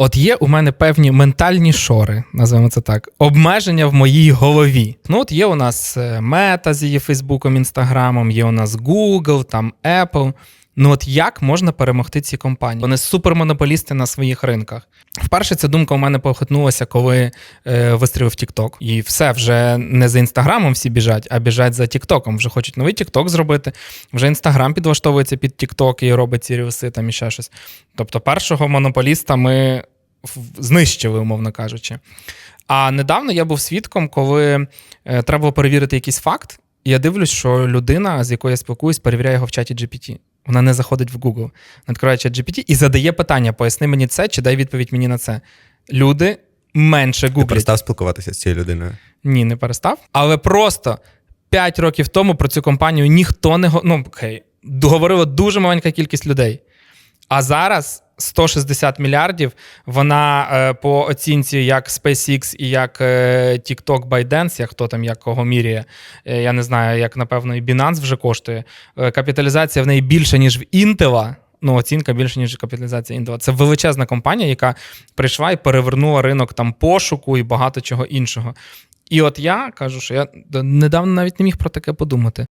От є у мене певні ментальні шори, називаємо це так, обмеження в моїй голові. Ну, от є у нас Мета з її Фейсбуком, Інстаграмом, є у нас Google, там Apple. Ну от як можна перемогти ці компанії? Вони супермонополісти на своїх ринках. Вперше ця думка у мене похитнулася, коли е, вистрілив TikTok. І все, вже не за інстаграмом всі біжать, а біжать за TikTok. Вже хочуть новий TikTok зробити. Вже інстаграм підлаштовується під TikTok і робить ці рілси там і ще щось. Тобто, першого монополіста ми знищили, умовно кажучи. А недавно я був свідком, коли е, треба перевірити якийсь факт, і я дивлюсь, що людина, з якою я спілкуюсь, перевіряє його в чаті GPT. Вона не заходить в Google. Вона відкриває ChatGPT і задає питання: поясни мені це чи дай відповідь мені на це. Люди менше Ти перестав спілкуватися з цією людиною. Ні, не перестав. Але просто 5 років тому про цю компанію ніхто не ну, окей, говорила дуже маленька кількість людей. А зараз 160 мільярдів. Вона е, по оцінці як SpaceX і як е, TikTok ByteDance, як хто там як кого міряє. Е, я не знаю, як напевно і Binance вже коштує. Капіталізація в неї більше, ніж в Intel. Ну, оцінка більше, ніж капіталізація Intel. Це величезна компанія, яка прийшла і перевернула ринок там пошуку і багато чого іншого. І от я кажу, що я недавно навіть не міг про таке подумати.